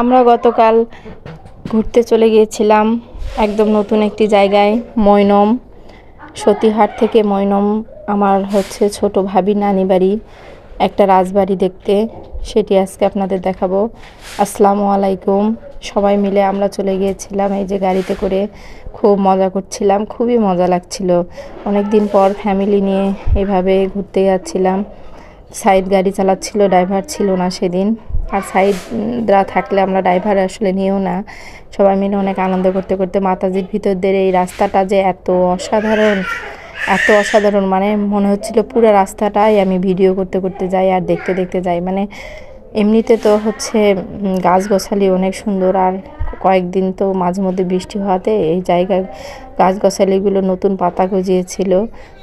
আমরা গতকাল ঘুরতে চলে গিয়েছিলাম একদম নতুন একটি জায়গায়, ময়নম। সতীহাট থেকে ময়নম আমার হচ্ছে ছোট ভাবি নানি বাড়ি, একটা রাজবাড়ি দেখতে। সেটি আজকে আপনাদের দেখাবো। আসসালামু আলাইকুম। সবাই মিলে আমরা চলে গিয়েছিলাম এই যে গাড়িতে করে। খুব মজা করছিলাম, খুবই মজা লাগছিল। অনেক দিন পর ফ্যামিলি নিয়ে এভাবে ঘুরতে যাচ্ছিলাম। সাইড গাড়ি চালাচ্ছিল ড্রাইভার ছিল না সেদিন। আর সাইডরা থাকলে আমরা ড্রাইভার আসলে নিয়েও না। সবাই মিলে অনেক আনন্দ করতে করতে মাতাজির ভিতর দিয়ে এই রাস্তাটা যে এত অসাধারণ এত অসাধারণ মানে মনে হচ্ছিল পুরো রাস্তাটাই আমি ভিডিও করতে করতে যাই আর দেখতে দেখতে যাই। মানে এমনিতে তো হচ্ছে গাছগাছালি অনেক সুন্দর আর কয়েকদিন তো মাঝে মধ্যে বৃষ্টি হওয়াতে এই জায়গার গাছগাছালিগুলো নতুন পাতা গজিয়েছিল,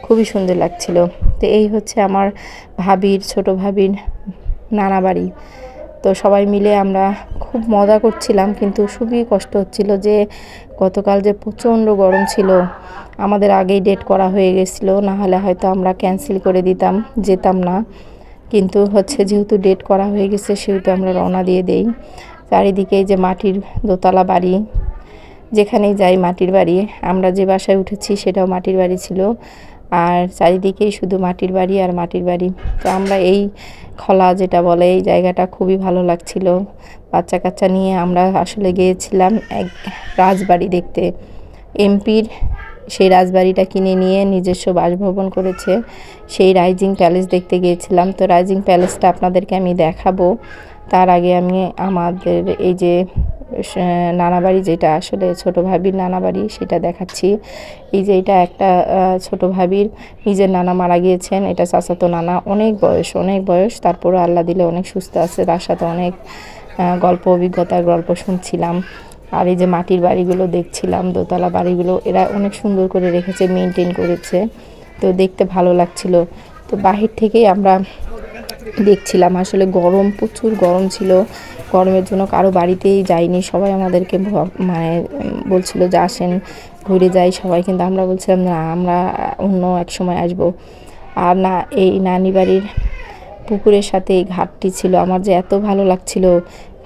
খুবই সুন্দর লাগছিল। তো এই হচ্ছে আমার ভাবির, ছোট ভাবির নানা বাড়ি। তো সবাই মিলে আমরা খুব মজা করছিলাম, কিন্তু খুবই কষ্ট হচ্ছিল যে গতকাল যে প্রচণ্ড গরম ছিল, আমাদের আগেই ডেট করা হয়ে গেছিল, না হলে হয়তো আমরা ক্যান্সেল করে দিতাম, যেতাম না। কিন্তু হচ্ছে যেহেতু ডেট করা হয়ে গেছে, সেহেতু আমরা রওনা দিয়ে দেই। চারিদিকে যে মাটির দোতলা বাড়ি, যেখানেই যাই মাটির বাড়ি, আমরা যে বাসায় উঠেছি সেটাও মাটির বাড়ি ছিল। আর চারিদিকেই শুধু মাটির বাড়ি আর মাটির বাড়ি। তো আমরা এই খলা যেটা বলে, এই জায়গাটা খুবই ভালো লাগছিল। বাচ্চা কাচ্চা নিয়ে আমরা আসলে গিয়েছিলাম এক রাজবাড়ি দেখতে। এমপির সেই রাজবাড়িটা কিনে নিয়ে নিজস্ব বাসভবন করেছে। সেই রাইজিং প্যালেস দেখতে গিয়েছিলাম। তো রাইজিং প্যালেসটা আপনাদেরকে আমি দেখাবো। তার আগে আমি আমাদের এই যে স- নানা বাড়ি যেটা আসলে ছোট ভাবির নানা বাড়ি সেটা দেখাচ্ছি। এই যে এটা একটা ছোট ভাবির নিজের নানা মারা গিয়েছেন, এটা চাচাতো নানা, অনেক বয়স অনেক বয়স তারপরে আল্লাহ দিলে অনেক সুস্থ আছে, তার সাথে অনেক গল্প, অভিজ্ঞতার গল্প শুনছিলাম। আর এই যে মাটির বাড়িগুলো দেখছিলাম, দোতলা বাড়িগুলো, এরা অনেক সুন্দর করে রেখেছে মেনটেন করেছে। তো দেখতে ভালো লাগছিল। তো বাহির থেকেই আমরা দেখছিলাম। আসলে গরম, প্রচুর গরম ছিল। গরমের জন্য কারও বাড়িতেই যাইনি। সবাই আমাদেরকে মানে বলছিল যে আসেন, ঘুরে যাই সবাই। কিন্তু আমরা বলছিলাম, না, আমরা অন্য এক সময় আসব। আর না, এই নানি বাড়ির পুকুরের সাথে এই ঘাটটি ছিল। আমার যে এত ভালো লাগছিল,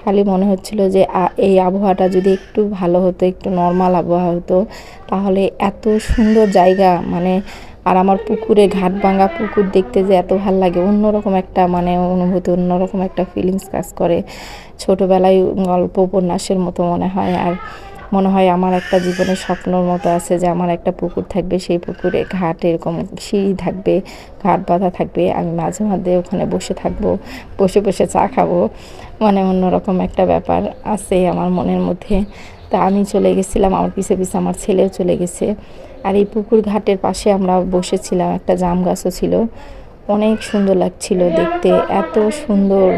খালি মনে হচ্ছিল যে এই আবহাওয়াটা যদি একটু ভালো হতো, একটু নর্মাল আবহাওয়া হতো, তাহলে এত সুন্দর জায়গা মানে আর আমার পুকুরে ঘাট ভাঙা পুকুর দেখতে যে এত ভালো লাগে, অন্যরকম একটা মানে অনুভূতি, অন্যরকম একটা ফিলিংস কাজ করে। ছোটোবেলায় গল্প উপন্যাসের মতো মনে হয়, আর মনে হয় আমার একটা জীবনের স্বপ্নর মতো আছে যে আমার একটা পুকুর থাকবে, সেই পুকুরে ঘাট এরকম সিঁড়ি থাকবে, ঘাট বাঁধা থাকবে, আমি মাঝে মাঝে ওখানে বসে থাকব, বসে বসে চা খাব মানে অন্যরকম একটা ব্যাপার আছে আমার মনের মধ্যে। তা আমি চলে গেছিলাম, আমার পিছে পিছে আমার ছেলেও চলে গেছে। আর এই পুকুর ঘাটের পাশে আমরা বসেছিলাম, একটা জাম গাছও ছিল। অনেক সুন্দর লাগছিল দেখতে, এত সুন্দর।